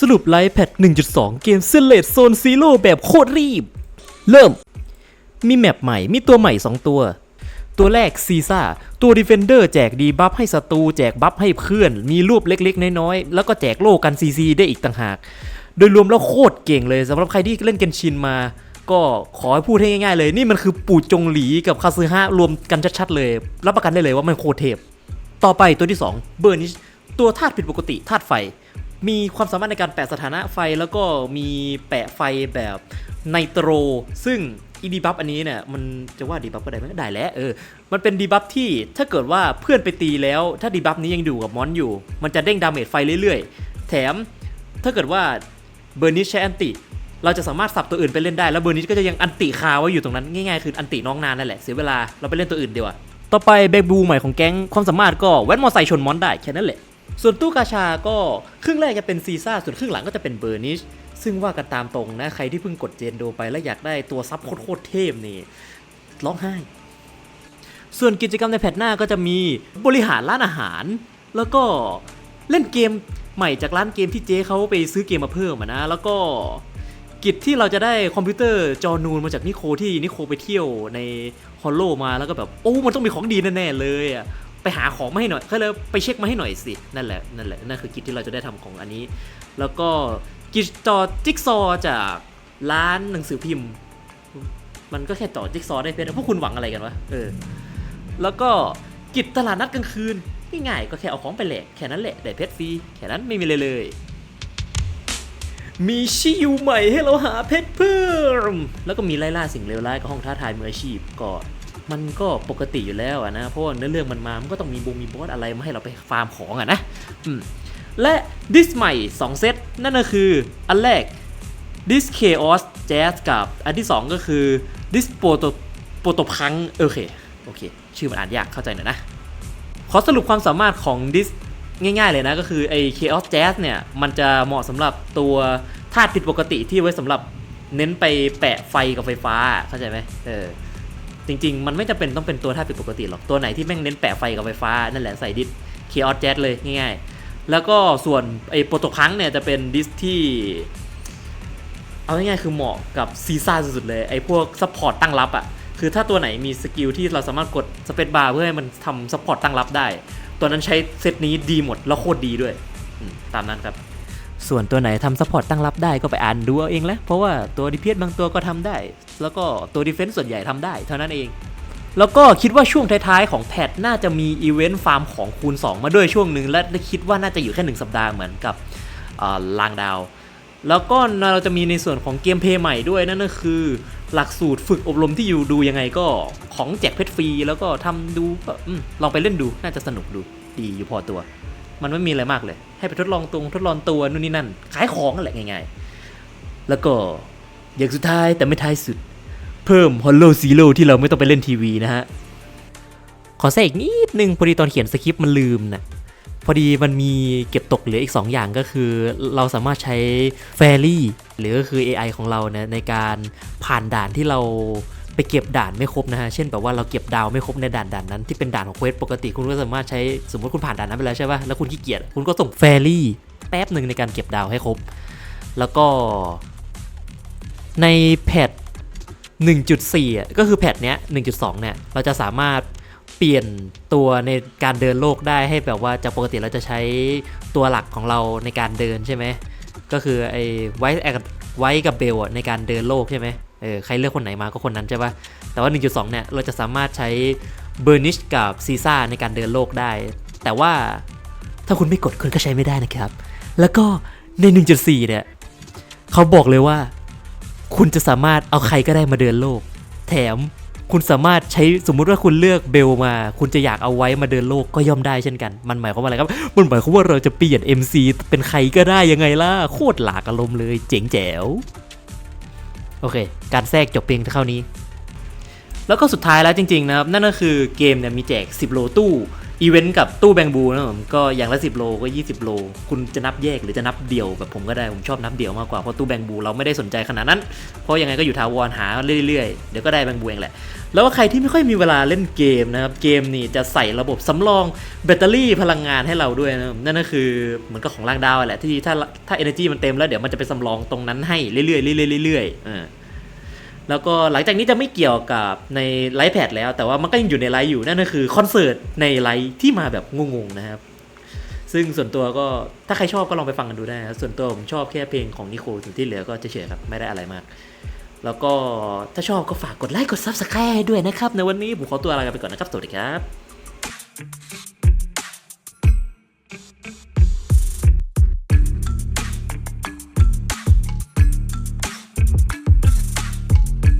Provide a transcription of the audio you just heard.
สรุปไลฟ์แพท1.2 เกมเซเลตโซนซีโร่แบบโคตรรีบ เริ่ม มีแมปใหม่ มีตัวใหม่ 2 ตัว ตัวแรกซีซ่า ตัวดีเฟนเดอร์แจกดีบัฟให้ศัตรู แจกบัฟให้เพื่อน มีรูปเล็กๆ น้อยๆ แล้วก็แจกโล่กันซีซีได้อีกต่างหาก โดยรวมแล้วโคตรเก่งเลยสำหรับใครที่เล่นเกนชินมา ก็ขอให้พูดให้ง่ายๆเลย นี่มันคือปู่จงหลีกับคาซึฮะรวมกันชัดๆเลย รับประกันได้เลยว่ามันโคตรเทพ ต่อไปตัวที่ 2 เบอร์นิช ตัวธาตุผิดปกติธาตุไฟ มีความสามารถในการแปะสถานะไฟแล้วก็มีแปะไฟแบบไนโตร ซึ่งอีดีบัฟอันนี้เนี่ยมันจะว่าดีบัฟก็ได้ไหมก็ได้แหล้วเออมันเป็นดีบัฟที่ถ้าเกิดว่าเพื่อนไปตีแล้ว ถ้าดีบัฟนี้ยังอยู่กับมอนอยู่ มันจะเด้งดาเมจไฟเรื่อยๆ แถมถ้าเกิดว่าเบอร์นิชใช้อันติเราจะสามารถสับตัวอื่นไปเล่นได้แล้วเบอร์นิชก็จะยังอันติคาไว้อยู่ตรงนั้นง่ายๆคืออันติน้องนานนั่นแหละเสียเวลาเราไปเล่นตัวอื่นดีกว่าต่อไปเบบูใหม่ของแก๊งความสามารถก็แว้นมอไซค์ชนมอนได้แค่นั้นแหละ ส่วนตู้กาชาก็ครึ่งแรกจะเป็นซีซ่าส่วนครึ่งหลังก็จะเป็นเบอร์นิช ซึ่งว่ากันตามตรงนะ ใครที่เพิ่งกดเจนโดไปแล้วอยากได้ตัวซับโคตรเทพนี่ร้องไห้ ส่วนกิจกรรมในแพทหน้าก็จะมีบริหารร้านอาหาร แล้วก็เล่นเกมใหม่จากร้านเกมที่เจ๊เขาไปซื้อเกมมาเพิ่มนะ แล้วก็กิจที่เราจะได้คอมพิวเตอร์จอนูนมาจากนิโคที่นิโคไปเที่ยวในฮอลโลมาแล้วก็แบบโอ้มันต้องมีของดีแน่ๆเลยอะ ไปหาของมาให้หน่อยก็เลยไปเช็คมาให้หน่อยสิ นั่นแหละ นั่นแหละ นั่นคือกิจที่เราจะได้ทำของอันนี้ แล้วก็กิจต่อจิ๊กซอจากร้านหนังสือพิมพ์ มันก็แค่ต่อจิ๊กซอได้เพชรพวกคุณหวังอะไรกันวะ เออ แล้วก็กิจตลาดนัดกลางคืนง่ายๆก็แค่เอาของไปแหลกแค่นั้นแหละ ได้เพชรฟรี แค่นั้นไม่มีเลยเลย มีชิยูใหม่ให้เราหาเพชรเพิ่ม แล้วก็มีไล่ล่าสิ่งเลวร้ายกับห้องท้าทายมืออาชีพก็ มันก็ปกติอยู่แล้วอะนะ เพราะว่าเนื้อเรื่องมันมา มันก็ต้องมีบงมีบอสอะไรมาให้เราไปฟาร์มของอะนะและดิสใหม่ 2 เซต นั่นก็คือ อันแรกดิส Chaos Jazz กับ อันที่ 2 ก็คือดิสโปโตโปโตพังโอเคโอเค ชื่อมันอ่านยากเข้าใจหน่อยนะ ขอสรุปความสามารถของดิสง่ายๆเลยนะ ก็คือไอ้ Chaos Jazz เนี่ย มันจะเหมาะสำหรับตัวธาตุผิดปกติที่ไว้สำหรับเน้นไปแปะไฟกับไฟฟ้าเข้าใจไหมเออ จริง ๆ มันไม่จำเป็นต้องเป็นตัวธาผิดปกติหรอก ตัวไหนที่แม่งเน้นแปะไฟกับไฟฟ้า นั่นแหละใส่ดิส Chaos Jazz เลยง่ายๆ แล้วก็ส่วนไอ้โปรโตพังเนี่ยจะเป็นดิสที่ เอาง่ายๆคือเหมาะกับซีซ่าสุดๆเลย ไอ้พวกซัพพอร์ตตั้งรับอะ่ะคือถ้าตัวไหนมีสกิลที่เราสามารถกดสเปซบาร์เพื่อให้มันทำซัพพอร์ตตั้งรับได้ ตัวนั้นใช้เซตนี้ดีหมดแล้วโคตรดีด้วย ตามนั้นครับ ส่วนตัวไหนทำซัพพอร์ตตั้งรับได้ก็ไปอ่านดูเอาเองแหละเพราะว่าตัวดีเพียสบางตัวก็ทำได้ แล้วก็ตัวดีเฟนซ์ส่วนใหญ่ทำได้เท่านั้นเอง แล้วก็คิดว่าช่วงท้ายๆของแพทน่าจะมีอีเวนต์ฟาร์มของคูณ 2 มาด้วยช่วงหนึ่งและคิดว่าน่าจะอยู่แค่หนึ่งสัปดาห์เหมือนกับลางดาว แล้วก็เราจะมีในส่วนของเกมเพย์ใหม่ด้วยนั่นก็คือ หลักสูตรฝึกอบรมที่อยู่ดูยังไงก็ของแจกเพชรฟรีแล้วก็ทำดูก็ลองไปเล่นดูน่าจะสนุกดูดีอยู่พอตัว มันไม่มีอะไรมากเลย ให้ไปทดลองตรงทดลองตัวนู่นนี่นั่น ขายของนั่นแหละง่ายๆ แล้วก็อย่างสุดท้ายแต่ไม่ท้ายสุด เพิ่ม Hollow Zero ที่เราไม่ต้องไปเล่นทีวีนะฮะ ขอแทรกอีกนิดนึงพอดีตอนเขียนสคริปต์มันลืมนะพอดีมันมีเก็บตกเหลืออีก 2 อย่างก็คือ เราสามารถใช้ Fairy หรือก็คือ AI ของเราเนี่ยในการผ่านด่านที่เรา ไปเก็บด่านไม่ครบนะฮะ เช่นแบบว่าเราเก็บดาวไม่ครบในด่านด่านนั้นที่เป็นด่านของเควสปกติคุณก็สามารถใช้สมมติคุณผ่านด่านนั้นไปแล้วใช่ป่ะแล้วคุณขี้เกียจคุณก็ส่ง Fairy แป๊บหนึ่งในการเก็บดาวให้ครบ แล้วก็ในแพท1.4อะก็คือแพทเนี้ย1.2 เนี่ย เราจะสามารถเปลี่ยนตัวในการเดินโลกได้ให้แบบว่าจากปกติเราจะใช้ตัวหลักของเราในการเดินใช่ไหมก็คือไอ้ไว้ไว้กับเบลอะในการเดินโลกใช่ไหม เออใครเลือกคนไหนมาก็คนนั้นใช่ปะแต่ว่า 1.2 เนี่ย เราจะสามารถใช้เบอร์นิชกับซีซ่าในการเดินโลกได้ แต่ว่าถ้าคุณไม่กดคุณก็ใช้ไม่ได้นะครับ แล้วก็ใน 1.4 เนี่ยเขาบอกเลยว่า คุณจะสามารถเอาใครก็ได้มาเดินโลก แถมคุณสามารถใช้สมมุติว่าคุณเลือกเบลมา คุณจะอยากเอาไว้มาเดินโลกก็ย่อมได้เช่นกัน มันหมายความว่าอะไรครับ มันหมายความว่าเราจะเปลี่ยน MC เป็นใครก็ได้ยังไงล่ะ โคตรหลากอารมณ์เลย เจ๋งแจ๋ว โอเค การแทรกจบเพียงเท่านี้ แล้วก็สุดท้ายแล้วจริงๆนะครับ นั่นก็คือเกมเนี่ยมีแจก 10 โลตู้ อีเวนต์กับตู้แบงบูนะครับผมก็อย่างละ 10 โลก็ 20 โล คุณจะนับแยกหรือจะนับเดี่ยวแบบผมก็ได้ ผมชอบนับเดี่ยวมากกว่า เพราะตู้แบงบูเราไม่ได้สนใจขนาดนั้น เพราะยังไงก็อยู่ทาวรหาเรื่อยๆ เดี๋ยวก็ได้แบงบูเองแหละ แล้วก็ใครที่ไม่ค่อยมีเวลาเล่นเกมนะครับ เกมนี่จะใส่ระบบสำรองแบตเตอรี่พลังงานให้เราด้วยนะนั่นก็คือเหมือนกับของล่างดาวแหละที่ถ้าถ้า energy มันเต็มแล้วเดี๋ยวมันจะไปสำรองตรงนั้นให้เรื่อยๆเรื่อยๆเรื่อยๆอ่า แล้วก็หลังจากนี้จะไม่เกี่ยวกับในไลฟ์แพดแล้ว แต่ว่ามันก็ยังอยู่ในไลฟ์อยู่นั่นก็คือคอนเสิร์ตในไลฟ์ที่มาแบบงงๆนะครับ ซึ่งส่วนตัวก็ถ้าใครชอบก็ลองไปฟังกันดูได้นะส่วนตัวผมชอบแค่เพลงของนิโคส่วนที่เหลือก็เฉยๆครับไม่ได้อะไรมาก แล้วก็ถ้าชอบก็ฝากกดไลค์กด Subscribe ให้ด้วยนะครับในวันนี้ผมขอตัวลาไปก่อนนะครับสวัสดีครับ